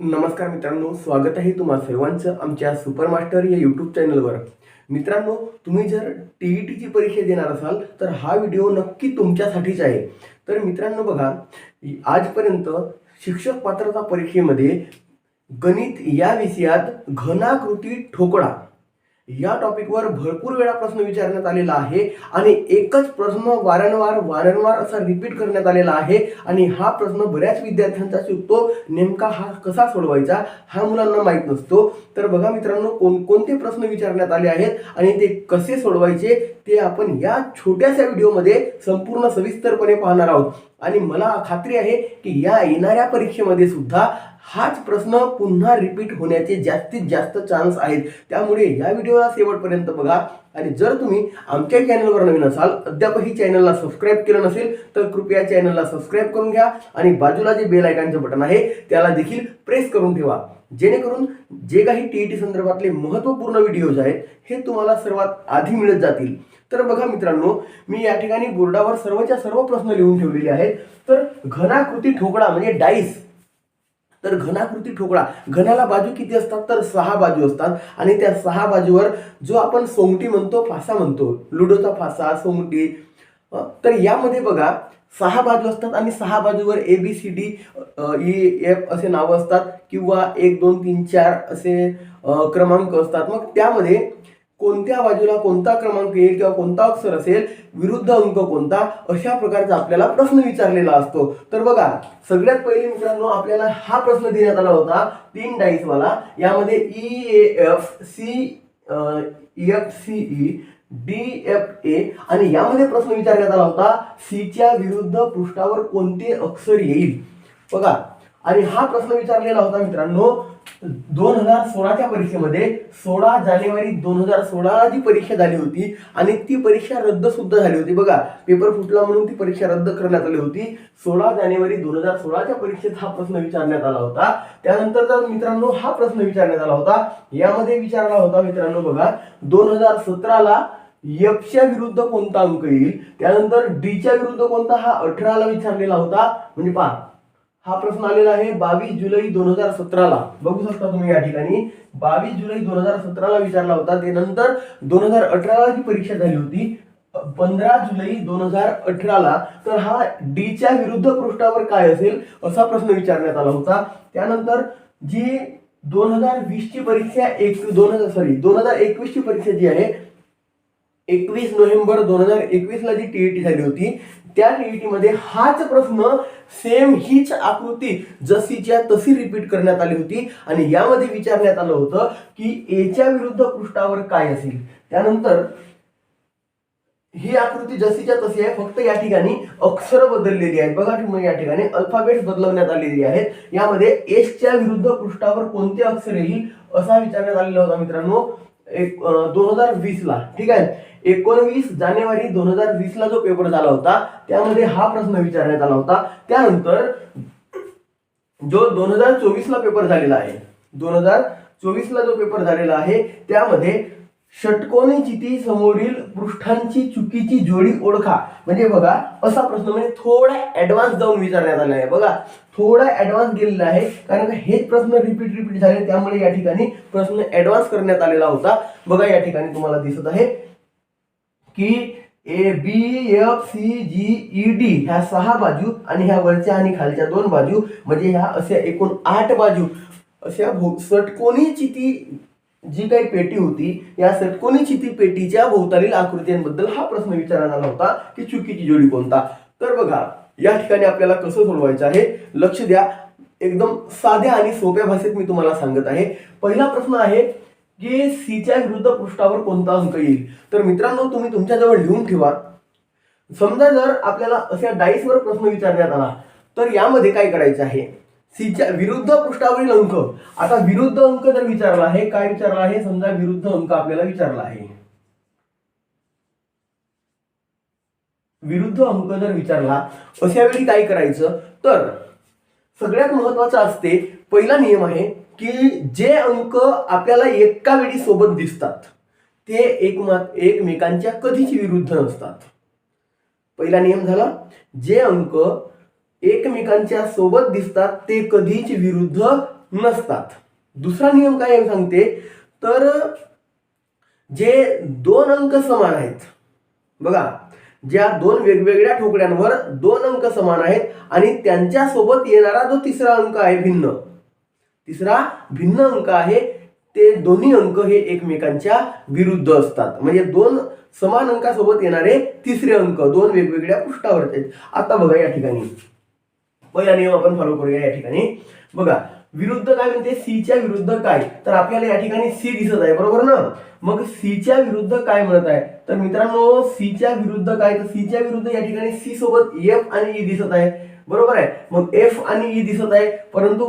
नमस्कार मित्रांनो स्वागत आहे तुम्हा सर्वांचं आमच्या सुपर मास्टर या यूट्यूब चॅनलवर. मित्रांनो तुम्ही जर टी ई टीची परीक्षा देणार असाल तर हा व्हिडिओ नक्की तुमच्यासाठीच आहे. तर मित्रांनो बघा आजपर्यंत शिक्षक पात्रता परीक्षेमध्ये गणित या विषयात घनाकृती ठोकळा या टॉपिकवर भरपूर वेळा प्रश्न विचारण्यात आलेला आहे आणि एकच प्रश्न वारंवार वारंवार असा रिपीट करण्यात आलेला आहे आणि हा प्रश्न बऱ्याच विद्यार्थ्यांचा चुकतो नेमका हा कसा सोडवायचा हा मुलांना माहीत नसतो. तर बघा मित्रांनो कोणकोणते प्रश्न विचारण्यात आले आहेत आणि ते कसे सोडवायचे ते आपण या छोट्याशा व्हिडिओमध्ये संपूर्ण सविस्तरपणे पाहणार आहोत. आणि मला खात्री आहे की या येणाऱ्या परीक्षेमध्ये सुद्धा हाच प्रश्न पुन्हा रिपीट होण्याचे जास्तीत जास्त चान्स आहेत. त्यामुळे या व्हिडिओला शेवटपर्यंत बघा. आणि जर तुम्ही आमच्या चॅनलवर नवीन असाल अद्यापही चॅनलला सबस्क्राईब केलं नसेल तर कृपया चॅनलला सबस्क्राईब करून घ्या आणि बाजूला जे बेल आयकॉनचं बटन आहे त्याला देखील प्रेस करून ठेवा. जेणेकरून जे काही टी टी संदर्भातले महत्त्वपूर्ण व्हिडिओज आहेत हे तुम्हाला सर्वात आधी मिळत जातील. तर बघा मित्रांनो मी या ठिकाणी बोर्डावर सर्वच्या सर्व प्रश्न लिहून ठेवलेले आहेत. तर घनाकृती ठोकळा म्हणजे डाईस तर घनाकृती ठोकळा घनाला बाजू किती असतात? तर सहा बाजू असतात. आणि त्या सहा बाजूवर जो आपण सोंगटी म्हणतो फासा म्हणतो लुडोचा फासा सोंगटी तर यामध्ये बघा सहा बाजू असतात आणि सहा बाजूवर A B C D E F असे नावं असतात किंवा एक दोन तीन चार असे क्रमांक असतात. मग त्यामध्ये कोणत्या बाजूला कोणता क्रमांक येईल किंवा कोणता अक्षर असेल विरुद्ध अंक कोणता अशा प्रकारचा आपल्याला प्रश्न विचारलेला असतो. तर बघा सगळ्यात पहिले मित्रांनो आपल्याला हा प्रश्न देण्यात आला होता तीन डाईसवाला यामध्ये E A F C F C E D F A आणि यामध्ये प्रश्न विचारण्यात आला होता सीच्या विरुद्ध पृष्ठावर कोणते अक्षर येईल? बघा आणि हा प्रश्न विचारलेला होता मित्रांनो दोन हजार सोळाच्या परीक्षेमध्ये सोळा जानेवारी दोन हजार सोळा जी परीक्षा झाली होती आणि ती परीक्षा रद्द सुद्धा झाली होती. बघा पेपर फुटला म्हणून ती परीक्षा रद्द करण्यात आली होती. सोळा जानेवारी दोन हजार सोळाच्या परीक्षेत हा प्रश्न विचारण्यात आला होता. त्यानंतर जर मित्रांनो हा प्रश्न विचारण्यात आला होता. यामध्ये विचारला होता मित्रांनो बघा दोन हजार सतराला यपच्या विरुद्ध कोणता अंक येईल? त्यानंतर डीच्या विरुद्ध कोणता? हा अठराला विचारलेला होता. म्हणजे पहा हा प्रश्न आलेला आहे बावीस जुलै दोन हजार सतराला. बघू शकता तुम्ही या ठिकाणी. बावीस जुलै दोन हजार सतराला विचारला होता. ते नंतर दोन हजार अठराला जी परीक्षा झाली होती. पंधरा जुलै दोन हजार अठराला. तर हा डीच्या विरुद्ध पृष्ठावर काय असेल असा प्रश्न विचारण्यात आला होता. त्यानंतर जी दोन हजार वीसची परीक्षा एक दोन हजार सॉरी दोन हजार एकवीसची परीक्षा जी आहे एकवीस नोव्हेंबर दोन हजार एकवीस ला जी टीईटी झाली होती त्या टीईटी मध्ये हाच प्रश्न सेम हीच आकृती जशीच्या तशी रिपीट करण्यात आली होती. आणि यामध्ये विचारण्यात आलं होतं की एच्या विरुद्ध पृष्ठावर काय असेल? त्यानंतर ही आकृती जशीच्या तशी आहे फक्त या ठिकाणी अक्षर बदललेली आहेत. बघा तुम्ही या ठिकाणी अल्फाबेट बदलवण्यात आलेली आहेत. यामध्ये एसच्या विरुद्ध पृष्ठावर कोणते अक्षर येईल असा विचारण्यात आलेला होता मित्रांनो. एक दोन हजार वीस ला ठीक आहे? एकोणवीस जानेवारी दोन हजार वीस ला जो पेपर झाला होता त्यामध्ये हा प्रश्न विचारण्यात आला होता. त्यानंतर जो दोन हजार चोवीस ला पेपर झालेला आहे दोन हजार चोवीस ला जो पेपर झालेला आहे त्यामध्ये षटकोनी चिती समोरील पृष्ठांची चुकीची जोडी ओळखा. म्हणजे बघा असा प्रश्न म्हणजे थोडा ऍडव्हान्स जाऊन विचारण्यात आला आहे. बघा थोडा ऍडव्हान्स गेलेला आहे कारण का हेच प्रश्न रिपीट रिपीट झाले त्यामुळे या ठिकाणी प्रश्न ऍडव्हान्स करण्यात आलेला होता. बघा या ठिकाणी तुम्हाला दिसत आहे की A B F C G E D ह्या सहा बाजू आणि ह्या वरच्या आणि खालच्या दोन बाजू म्हणजे ह्या अशा एकूण आठ बाजू. अशा भो षटकोनी चिती जी काही पेटी होती या षटकोनी ती पेटीच्या भोवतालील आकृत्यांबद्दल हा प्रश्न विचारला आला होता की चुकीची जोडी कोणता? तर बघा या ठिकाणी आपल्याला कसं सोडवायचं आहे? लक्ष द्या. एकदम साध्या आणि सोप्या भाषेत मी तुम्हाला सांगत आहे. पहिला प्रश्न आहे की सीच्या विरुद्ध पृष्ठावर कोणता अंक येईल? तर मित्रांनो तुम्ही तुमच्याजवळ लिहून ठेवा. समजा जर आपल्याला अशा डाईसवर प्रश्न विचारण्यात आला तर यामध्ये काय करायचं आहे? सीच्या विरुद्ध पृष्ठावरील अंक आता विरुद्ध अंक जर विचारला आहे काय विचारला आहे? समजा विरुद्ध अंक आपल्याला विचारला आहे. विरुद्ध अंक जर विचारला अशा वेळी काय करायचं? तर सगळ्यात महत्वाचं असते पहिला नियम आहे की जे अंक आपल्याला एका वेळी सोबत दिसतात ते एकमत एकमेकांच्या कधीच विरुद्ध नसतात. पहिला नियम झाला जे अंक एकमेकांच्या सोबत दिसतात ते कधीच विरुद्ध नसतात. दुसरा नियम काय सांगते? तर जे दोन अंक समान आहेत बघा ज्या दोन वेगवेगळ्या ठोकड्यांवर दोन अंक समान आहेत आणि त्यांच्यासोबत येणारा जो तिसरा अंक आहे भिन्न तिसरा भिन्न अंक आहे ते दोन्ही अंक हे एकमेकांच्या विरुद्ध असतात. म्हणजे दोन समान अंकासोबत येणारे तिसरे अंक दोन वेगवेगळ्या पृष्ठावरचे आहेत. आता बघा या ठिकाणी. पहिला नियम आपण फॉलो करूया या ठिकाणी. बघा विरुद्ध काय म्हणते? सीच्या विरुद्ध काय? तर आपल्याला या ठिकाणी सी दिसत आहे बरोबर ना? मग सीच्या विरुद्ध काय म्हणत आहे? तर मित्रांनो सीच्या विरुद्ध काय? तर सीच्या विरुद्ध या ठिकाणी सी सोबत एफ आणि ई दिसत आहे. बरोबर आहे? मग एफ आणि ई दिसत आहे परंतु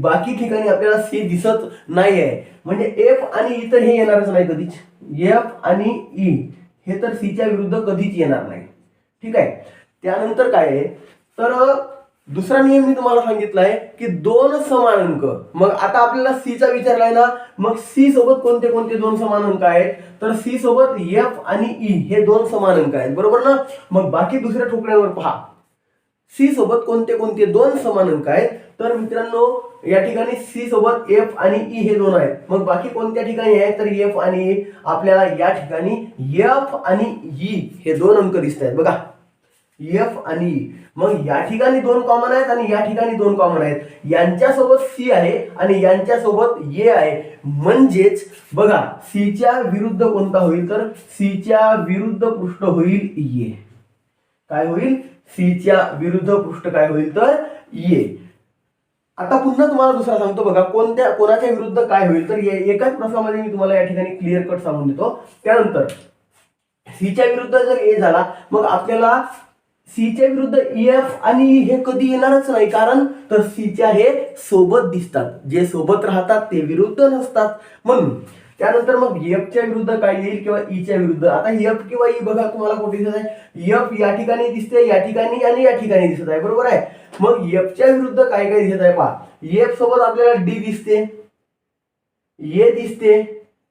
बाकी ठिकाणी आपल्याला सी दिसत नाही आहे. म्हणजे एफ आणि ई तर हे येणारच नाही कधीच. एफ आणि ई हे तर सीच्या विरुद्ध कधीच येणार नाही. ठीक आहे? त्यानंतर काय आहे? तर दुसरा नियम मी तुम्हाला सांगितलाय की दोन समान अंक. मग आता आपल्याला सी चा विचारलाय ना मग सी सोबत कोणते कोणते दोन समान अंक आहेत? तर सी सोबत एफ आणि ई हे दोन समान अंक आहेत. बरोबर ना? मग बाकी दुसऱ्या ठोकड्यावर पहा. सी सोबत कोणते कोणते दोन समान अंक आहेत? तर मित्रांनो या ठिकाणी सी सोबत एफ आणि ई हे दोन आहेत. मग बाकी कोणत्या ठिकाणी आहेत? तर एफ आणि ई आपल्याला या ठिकाणी एफ आणि ई हे दोन अंक दिसत आहेत बघा. एफ आणि ई मग या ठिकाणी दोन कॉमन आहेत आणि या ठिकाणी दोन कॉमन आहेत. यांच्यासोबत सी आहे आणि यांच्यासोबत ए आहे. म्हणजेच बघा सीच्या विरुद्ध कोणता होईल? तर सीच्या विरुद्ध पृष्ठ होईल ए काय होईल? सीच्या विरुद्ध पृष्ठ काय होईल? तर ए आता पुन्हा तुम्हाला दुसरा सांगतो बघा कोणत्या कोणाच्या विरुद्ध काय होईल? तर एकाच प्रश्नामध्ये मी तुम्हाला या ठिकाणी क्लिअर कट सांगून देतो. त्यानंतर सीच्या विरुद्ध जर ए झाला मग आपल्याला सीच्या विरुद्ध एफ आणि ई हे कधी येणारच नाही कारण तर सीच्या हे सोबत दिसतात. जे सोबत राहतात ते विरुद्ध नसतात. म्हणून त्यानंतर मग एफच्या विरुद्ध काय येईल किंवा ईच्या विरुद्ध? आता एफ किंवा ई बघा तुम्हाला कुठे दिसत आहे? एफ या ठिकाणी दिसते या ठिकाणी आणि या ठिकाणी दिसत आहे. बरोबर आहे? मग एफच्या विरुद्ध काय काय दिसत आहे पहा. एफ सोबत आपल्याला डी दिसते. ए दिसते.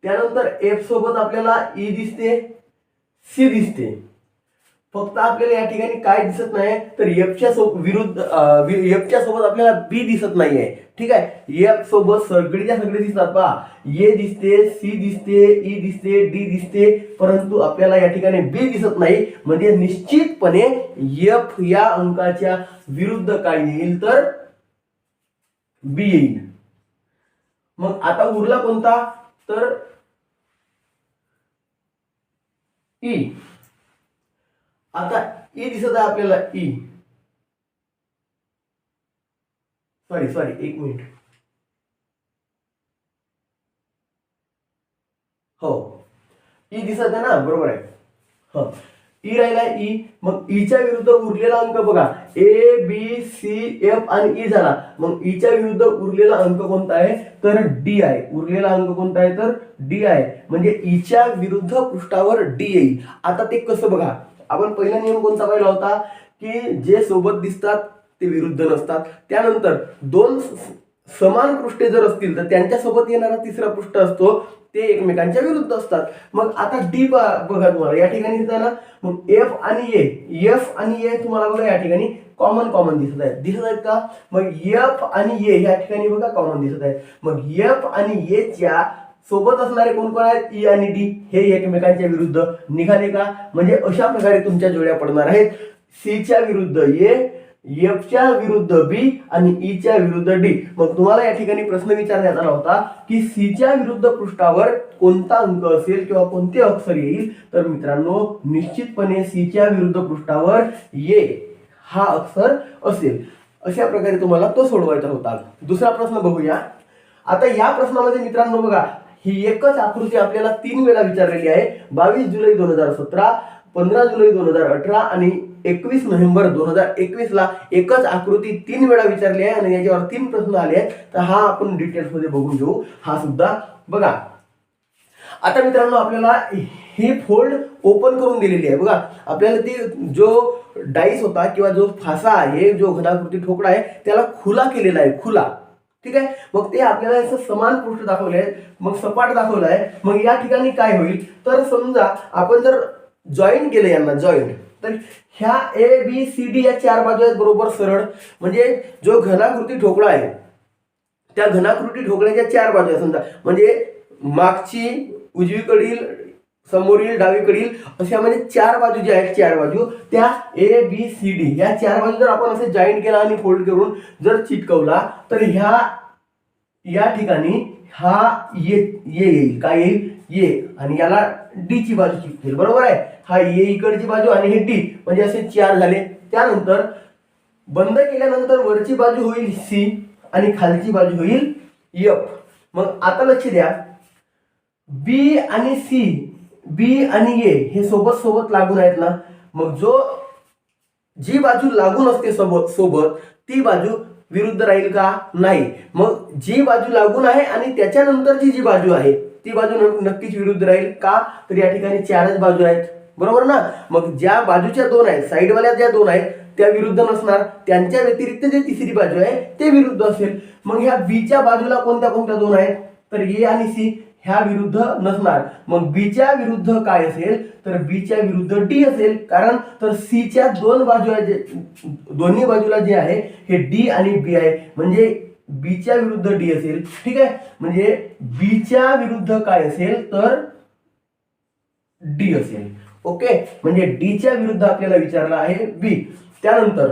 त्यानंतर एफ सोबत आपल्याला ई दिसते. सी दिसते. फक्त आपल्याला या ठिकाणी काय दिसत नाही तर एफच्या सोबत विरुद्ध एफच्या सोबत आपल्याला बी दिसत नाहीये. ठीक आहे? एफ सोबत सगळीच्या सगळे दिसतात पहा. ए दिसते सी दिसते ई दिसते डी दिसते परंतु आपल्याला या ठिकाणी बी दिसत नाही. म्हणजे निश्चितपणे एफ या अंकाच्या विरुद्ध काय येईल तर बी येईल. मग आता उरला कोणता? तर ई आता ई दिसत आहे आपल्याला ई सॉरी सॉरी एक मिनिट हो. ई दिसत आहे ना बरोबर आहे. हो. ई राहिला ई मग ईच्या विरुद्ध उरलेला अंक बघा. ए बी सी एफ आणि ई झाला. मग ईच्या विरुद्ध उरलेला अंक कोणता आहे? तर डी आहे. उरलेला अंक कोणता आहे? तर डी आहे. म्हणजे ईच्या विरुद्ध पृष्ठावर डी येईल. आता ते कसं बघा? आपण पहिला नियम कोणता पाहिला होता? की जे सोबत दिसतात ते विरुद्ध नसतात. त्यानंतर दोन समान पृष्ठे जर असतील तर त्यांच्यासोबत येणारा तिसरा पृष्ठ असतो ते एकमेकांच्या विरुद्ध असतात. मग आता डी बघा तुम्हाला या ठिकाणी दिसत ना? मग एफ आणि ए एफ आणि ए तुम्हाला बघा या ठिकाणी कॉमन कॉमन दिसत आहेत. दिसत आहेत का? मग एफ आणि ए या ठिकाणी बघा कॉमन दिसत आहेत. मग एफ आणि एच्या सोबत असणारे कोण कोण आहेत? ई आणि डी. हे एकमेकांच्या विरुद्ध निघाले का? म्हणजे अशा प्रकारे तुमच्या जोड्या पडणार आहेत. सीच्या विरुद्ध ए एफच्या विरुद्ध बी आणि ईच्या विरुद्ध डी. मग तुम्हाला या ठिकाणी प्रश्न विचारण्यात आला होता की सीच्या विरुद्ध पृष्ठावर कोणता अंक असेल किंवा कोणते अक्षर येईल? तर मित्रांनो निश्चितपणे सीच्या विरुद्ध पृष्ठावर ये हा अक्षर असेल. अशा प्रकारे तुम्हाला तो सोडवायचा होता. दुसरा प्रश्न बघूया. आता या प्रश्नामध्ये मित्रांनो बघा ही एकच आकृती आपल्याला तीन वेळा विचारलेली आहे. बावीस जुलै दोन हजार सतरा पंधरा जुलै दोन हजार अठरा आणि एकवीस नोव्हेंबर दोन हजार एकवीस ला एकच आकृती तीन वेळा विचारली आहे आणि याच्यावर तीन प्रश्न आले आहेत. तर हा आपण डिटेल्समध्ये बघून घेऊ. हा सुद्धा बघा. आता मित्रांनो आपल्याला ही फोल्ड ओपन करून दिलेली आहे. बघा आपल्याला ती जो डाईस होता किंवा जो फासा आहे जो घनाकृती ठोकळा आहे त्याला खुला केलेला आहे. खुला. ठीक आहे? मग ते आपल्याला असं समान पृष्ठ दाखवले आहे मग सपाट दाखवलं आहे मग या ठिकाणी काय होईल? तर समजा आपण जर जॉईन केलं यांना जॉईन तर ह्या ए बी सी डी या चार बाजू आहेत बरोबर सरळ. म्हणजे जो घनाकृती ठोकळा आहे त्या घनाकृती ठोकळ्याच्या चार बाजू आहेत. समजा म्हणजे मागची उजवीकडील समोरील डावीकडील अशा म्हणजे चार बाजू ज्या आहेत चार बाजू त्या ए बी सी डी या चार बाजू जर आपण असे जॉईंट केला आणि फोल्ड करून जर चिटकवला तर ह्या या ठिकाणी हा ये ये येईल. काय येईल? ये आणि याला डी ची बाजू चिटकेल. बरोबर आहे? हा ये इकडची बाजू आणि हे डी म्हणजे असे चार झाले. त्यानंतर बंद केल्यानंतर वरची बाजू होईल सी आणि खालची बाजू होईल एफ मग आता लक्ष द्या. बी आणि सी बी आणि ए हे सोबत सोबत लागून आहेत ना. मग जो जी बाजू लागून असते सोबत सोबत ती बाजू विरुद्ध राहील का? नाही. मग जी बाजू लागून आहे आणि त्याच्यानंतरची जी बाजू आहे ती बाजू नक्कीच विरुद्ध राहील का? तर या ठिकाणी चारच बाजू आहेत. बरोबर ना? मग ज्या बाजूच्या दोन आहेत साईडवाल्या ज्या दोन आहेत त्या विरुद्ध नसणार. त्यांच्या व्यतिरिक्त जे तिसरी बाजू आहे ते विरुद्ध असेल. मग ह्या बीच्या बाजूला कोणत्या कोणत्या दोन आहेत? तर ए आणि सी. ह्या विरुद्ध नसणार. मग बीच्या विरुद्ध काय असेल? तर बीच्या विरुद्ध डी असेल. कारण तर सीच्या दोन बाजू जे दोन्ही बाजूला जे आहे हे डी आणि बी आहे. म्हणजे बीच्या विरुद्ध डी असेल. ठीक आहे? म्हणजे बीच्या विरुद्ध काय असेल? तर डी असेल. ओके? म्हणजे डीच्या विरुद्ध आपल्याला विचारला आहे बी त्यानंतर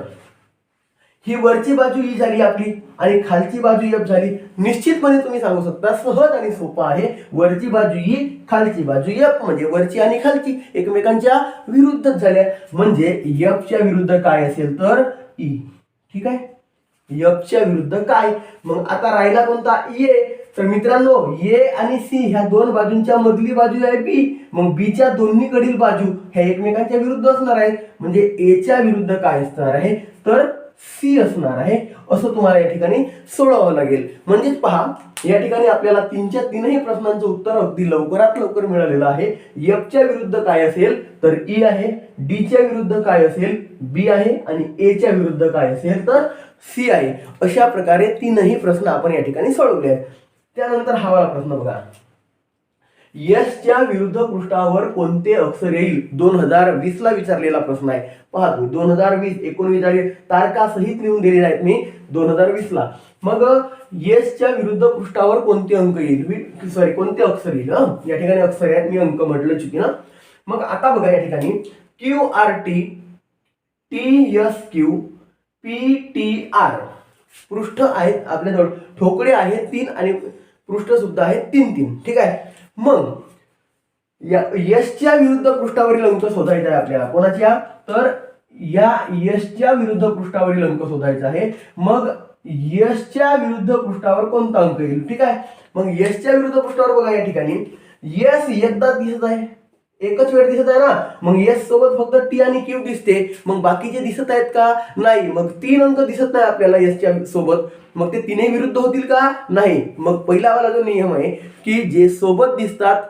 ही वरची बाजू ई झाली आपली आणि खालची बाजू एफ झाली. निश्चितपणे तुम्ही सांगू शकता सहज आणि सोपं आहे. वरची बाजू ई खालची बाजू एफ म्हणजे वरची आणि खालची एकमेकांच्या विरुद्धच झाल्या. म्हणजे एफच्या विरुद्ध काय असेल तर ई ठीक आहे? एफच्या विरुद्ध काय? मग आता राहिला कोणता? ए तर मित्रांनो ए आणि सी ह्या दोन बाजूंच्या मधली बाजू आहे बी मग बीच्या दोन्हीकडील बाजू ह्या एकमेकांच्या विरुद्ध असणार आहे म्हणजे एच्या विरुद्ध काय असणार आहे? तर सी असणार आहे असं तुम्हाला या ठिकाणी सोडवावं लागेल. म्हणजेच पहा या ठिकाणी आपल्याला तीनच्या तीनही प्रश्नांचं उत्तर अगदी लवकरात लवकर मिळालेलं आहे. एफच्या विरुद्ध काय असेल? तर ई आहे. डीच्या विरुद्ध काय असेल? बी आहे. आणि एच्या विरुद्ध काय असेल? तर सी आहे. अशा प्रकारे तीनही प्रश्न आपण या ठिकाणी सोडवले आहेत. त्यानंतर हा वाला प्रश्न बघा. यशच्या विरुद्ध पृष्ठावर कोणते अक्षर येईल? दोन हजार वीस ला विचारलेला प्रश्न आहे. पहा दोन हजार वीस एकोणवीस तारकासहित तारखा सहित लिहून दिलेले आहेत मी दोन हजार वीस ला मग यशच्या विरुद्ध पृष्ठावर कोणते अंक येईल? सॉरी कोणते अक्षर येईल हं? या ठिकाणी अक्षर आहेत मी अंक म्हटलं चुकीनं मग आता बघा या ठिकाणी. Q R T T S Q P T R पृष्ठ आहेत आपल्याजवळ. ठोकळे आहेत तीन आणि पृष्ठ सुद्धा आहेत तीन तीन. ठीक आहे? मग या यशच्या विरुद्ध पृष्ठावरील अंक शोधायचा आहे आपल्याला. कोणाच्या? तर या यशच्या विरुद्ध पृष्ठावरील अंक शोधायचा आहे. मग यशच्या विरुद्ध पृष्ठावर कोणता अंक येईल? ठीक आहे? मग यशच्या विरुद्ध पृष्ठावर बघा या ठिकाणी. यश एकदा दिसत आहे. एकच वेळ दिसत आहे ना? मग यस सोबत फक्त टी आणि क्यू दिसते. मग बाकीचे दिसत आहेत का? नाही. मग तीन अंक दिसत नाही आपल्याला यसच्या सोबत. मग ते तिन्ही विरुद्ध होतील का? नाही. मग पहिला वाला जो नियम आहे की जे सोबत दिसतात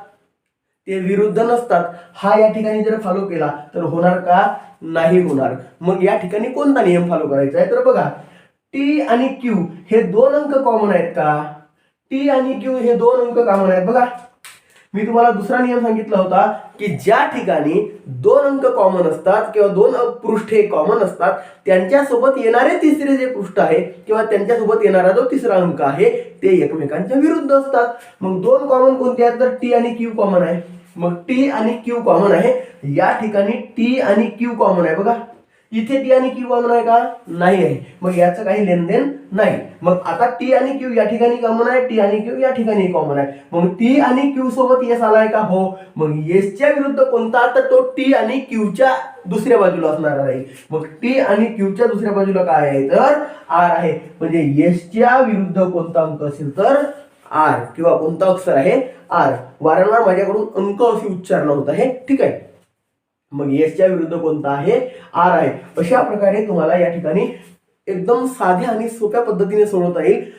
ते विरुद्ध नसतात. हा या ठिकाणी जर फॉलो केला तर होणार का? नाही होणार. मग या ठिकाणी कोणता नियम फॉलो करायचा आहे? तर बघा टी आणि क्यू हे दोन अंक कॉमन आहेत का? टी आणि क्यू हे दोन अंक कॉमन आहेत. बघा. मी तुम्हाला दुसरा नियम सांगितला होता की ज्या ठिकाणी दोन अंक कॉमन असतात किंवा दोन पृष्ठ पृष्ठे कॉमन असतात त्यांच्यासोबत येणारे तिसरे जे पृष्ठ आहे किंवा त्यांच्यासोबत येणारा जो तिसरा अंक आहे ते एकमेकांच्या विरुद्ध असतात. मग दोन कॉमन कोणते आहेत? तर टी आणि क्यू कॉमन आहे. मग टी आणि क्यू कॉमन आहे. या ठिकाणी टी आणि क्यू कॉमन आहे बघा. इथे टी आणि क्यू कॉमन आहे का? नाही आहे. मग याचं काही लेनदेन नाही. मग आता टी आणि क्यू या ठिकाणी कॉमन आहे टी आणि क्यू या ठिकाणी कॉमन आहे. मग टी आणि क्यू सोबत येस आलाय का? हो. मग येसच्या विरुद्ध कोणता? तर तो टी आणि क्यूच्या दुसऱ्या बाजूला असणार आहे. मग टी आणि क्यूच्या दुसऱ्या बाजूला काय आहे? तर आर आहे. म्हणजे येसच्या विरुद्ध कोणता अंक असेल तर आर. किंवा कोणता अक्षर आहे? आर. वारंवार माझ्याकडून अंक अशी उच्चारणं होत आहे ठीक आहे. मग एसच्या विरुद्ध कोणता आहे? आर आहे. अशा प्रकारे तुम्हाला या ठिकाणी एकदम साध्या आणि सोप्या पद्धतीने सोडवता येईल.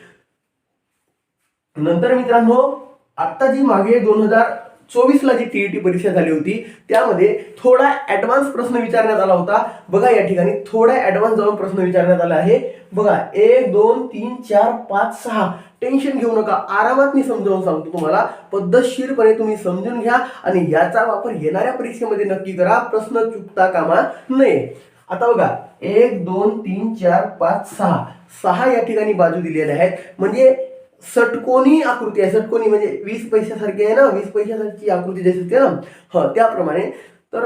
नंतर मित्रांनो आत्ता जी मागे दोन हजार चोवीसला जी टीईटी परीक्षा झाली होती त्यामध्ये थोडा ॲडव्हान्स प्रश्न विचारण्यात आला होता. बघा या ठिकाणी थोडा ऍडव्हान्स जाऊन प्रश्न विचारण्यात आला आहे. बघा एक दोन तीन चार पाच सहा. टेन्शन घेऊ नका. आरामात मी समजावून सांगतो तुम्हाला. पद्धतशीरपणे तुम्ही समजून घ्या आणि याचा वापर येणाऱ्या परीक्षेमध्ये नक्की करा. प्रश्न चुकता कामा नये. आता बघा एक दोन तीन चार पाच सहा. सहा या ठिकाणी बाजू दिलेल्या आहेत. म्हणजे षटकोनी आकृती आहे. षटकोनी म्हणजे वीस पैशासारखी आहे ना? वीस पैशासारखी आकृती जशी असते ना ह हो, त्याप्रमाणे. तर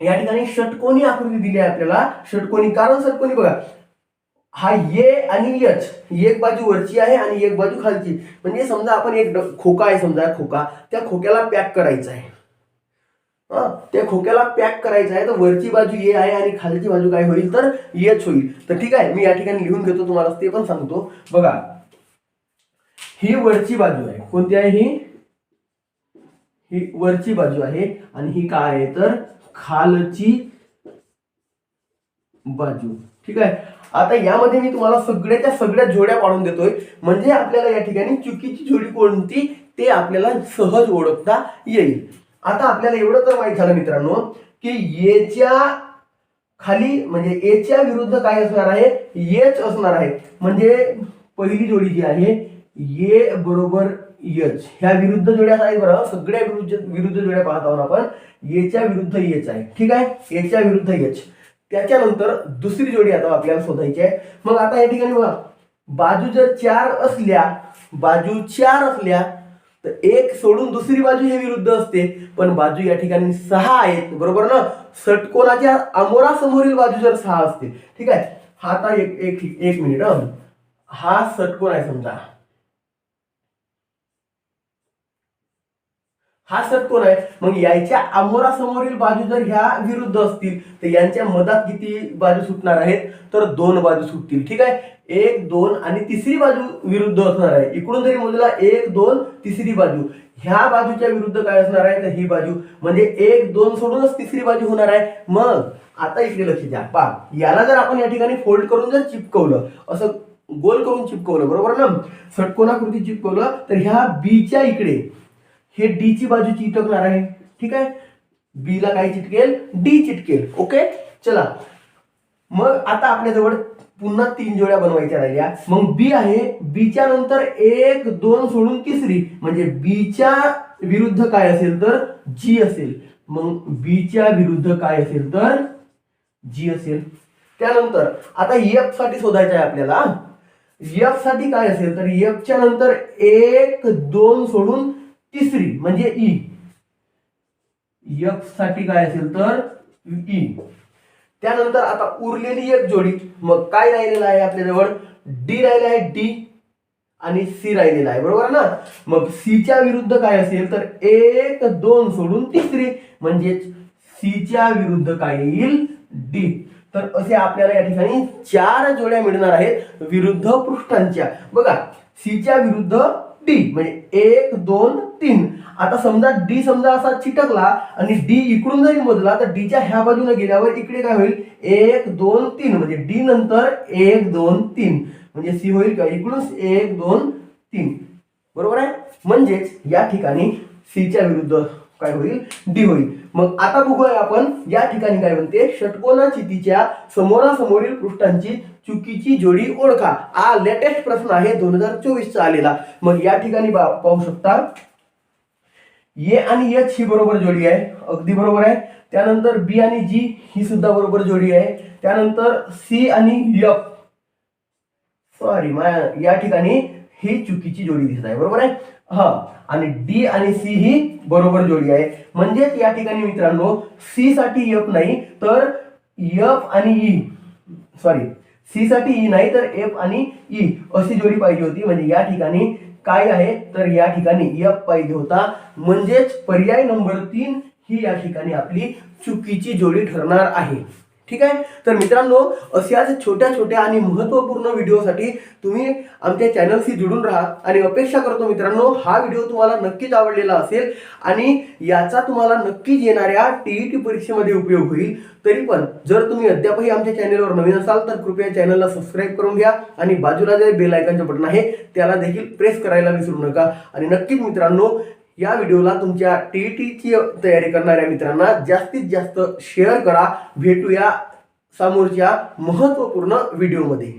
या ठिकाणी षटकोनी आकृती दिली आहे आपल्याला. षटकोनी कारण षटकोनी बघा. हा ये आणि यच. एक बाजू वरची आहे आणि एक बाजू खालची. म्हणजे समजा आपण एक खोका आहे समजा खोका. त्या खोक्याला पॅक करायचा आहे. हा त्या खोक्याला पॅक करायचं आहे. तर वरची बाजू ये आहे आणि खालची बाजू काय होईल? तर यच होईल. तर ठीक आहे मी या ठिकाणी लिहून घेतो तुम्हाला ते पण सांगतो. बघा. ही वरची बाजू आहे. कोणती आहे ही? ही वरची बाजू आहे आणि ही काय आहे? तर खालची बाजू. ठीक आहे? आता यामध्ये मी तुम्हाला सगळ्याच्या सगळ्या जोड्या पाडून देतोय. म्हणजे आपल्याला या ठिकाणी चुकीची जोडी कोणती? ते आपल्याला सहज ओळखता येईल. आता आपल्याला एवढं तर माहीत झालं मित्रांनो की येच्या खाली म्हणजे एच्या विरुद्ध काय असणार आहे? येच असणार आहे. म्हणजे पहिली जोडी जी आहे ये बरोबर यच. ह्या विरुद्ध जोड्या आहेत बरं. सगळ्या विरुद्ध विरुद्ध जोड्या पाहत आहोत आपण. येच्या विरुद्ध येच आहे. ठीक आहे? येच्या विरुद्ध यच. त्याच्यानंतर दुसरी जोडी आता आपल्याला शोधायची आहे. मग आता या ठिकाणी बघा. बाजू जर चार असल्या बाजू चार असल्या तर एक सोडून दुसरी बाजू हे विरुद्ध असते. पण बाजू या ठिकाणी सहा आहेत. बरोबर ना? षटकोनाच्या अमोरासमोरील बाजू जर सहा असते. ठीक आहे? हा आता एक एक एक मिनिट हा. षटकोन आहे समजा. हा षटकोन आहे? मग याच्या अमोरासमोरील बाजू जर ह्या विरुद्ध असतील तर यांच्या मधात किती बाजू सुटणार आहेत? तर दोन बाजू सुटतील ठीक आहे? एक दोन आणि तिसरी बाजू विरुद्ध असणार आहे. इकडून जरी मोजला एक दोन तिसरी बाजू. ह्या बाजूच्या विरुद्ध काय असणार आहे? तर ही बाजू. म्हणजे एक दोन सोडूनच तिसरी बाजू होणार आहे. मग आता इकडे लक्ष द्या. पा याला जर आपण या ठिकाणी फोल्ड करून जर चिपकवलं असं गोल करून चिपकवलं बरोबर ना? षटकोनाकृती चिपकवलं तर ह्या बीच्या इकडे हे डी ची बाजू चिटकणार आहे. ठीक आहे? बी ला काय चिटकेल? डी चिटकेल. ओके चला. मग आता आपल्याजवळ पुन्हा तीन जोड्या बनवायच्या राहिल्या. मग बी आहे. बीच्या नंतर एक दोन सोडून तिसरी. म्हणजे बीच्या विरुद्ध काय असेल तर जी असेल. मग बीच्या विरुद्ध काय असेल तर जी असेल. त्यानंतर आता एफसाठी शोधायचं आहे आपल्याला. एफसाठी काय असेल तर एफच्या नंतर एक दोन सोडून तिसरी म्हणजे ई. एफसाठी काय असेल तर ई. त्यानंतर आता उरलेली एक जोडी मग काय राहिलेलं आहे आपल्याजवळ? डी राहिलं आहे डी आणि सी राहिलेला आहे बरोबर ना? मग सीच्या च्या विरुद्ध काय असेल तर एक दोन सोडून तिसरी म्हणजेच सीच्या च्या विरुद्ध काय येईल? डी. तर असे आपल्याला या ठिकाणी चार जोड्या मिळणार आहेत विरुद्ध पृष्ठांच्या. बघा सीच्या च्या विरुद्ध डी म्हणजे एक दोन तीन. आता समजा डी समजा असा चिटकला आणि डी इकडून जरी मोजला तर डीच्या ह्या बाजूने गेल्यावर इकडे काय होईल? एक दोन तीन. म्हणजे डी नंतर एक दोन तीन. म्हणजे सी होईल का? इकडून एक दोन तीन. बरोबर आहे? म्हणजेच या ठिकाणी सीच्या विरुद्ध काय होईल? डी होईल. मग आता बघूया आपण या ठिकाणी काय म्हणते? षटकोनाची चितीच्या समोरासमोरील पृष्ठांची चुकीची जोडी ओळखा. हा लेटेस्ट प्रश्न आहे दोन हजार चोवीसचा आलेला. मग या ठिकाणी पाहू शकता. ए आणि एच ही बरोबर जोडी आहे. अगदी बरोबर आहे. त्यानंतर बी आणि जी ही सुद्धा बरोबर जोडी आहे. त्यानंतर सी आणि एफ सॉरी या ठिकाणी ही चुकीची जोडी दिसत आहे. बरोबर आहे? हा. आणि डी आणि सी ही बरोबर जोडी आहे. म्हणजेच या ठिकाणी मित्रांनो सी साठी एफ नाही तर एफ आणि e. ई सॉरी सी साठी ई नाही तर एफ आणि ई अशी जोडी पाहिजे होती. म्हणजे या ठिकाणी काय आहे? तर या ठिकाणी एफ पाहिजे होता. म्हणजेच पर्याय नंबर तीन ही या ठिकाणी आपली चुकीची जोडी ठरणार आहे. ठीक आहे? तर मित्रांनो अशाच छोट्या छोट्या आणि महत्त्वपूर्ण व्हिडिओसाठी तुम्ही आमच्या चॅनलशी जुडून राहा. आणि अपेक्षा करतो मित्रांनो हा व्हिडिओ तुम्हाला नक्कीच आवडलेला असेल. आणि याचा तुम्हाला नक्कीच येणाऱ्या टी ई टी परीक्षेमध्ये उपयोग होईल. तरी पण जर तुम्ही अद्यापही आमच्या चॅनलवर नवीन असाल तर कृपया चॅनलला सबस्क्राईब करून घ्या. आणि बाजूला जे बेल आयकॉनचं बटन आहे त्याला देखील प्रेस करायला विसरू नका. आणि नक्कीच मित्रांनो या व्हिडिओला तुमच्या टी टीची तयारी करणाऱ्या मित्रांना जास्तीत जास्त शेअर करा. भेटूया समोरच्या महत्त्वपूर्ण व्हिडिओमध्ये.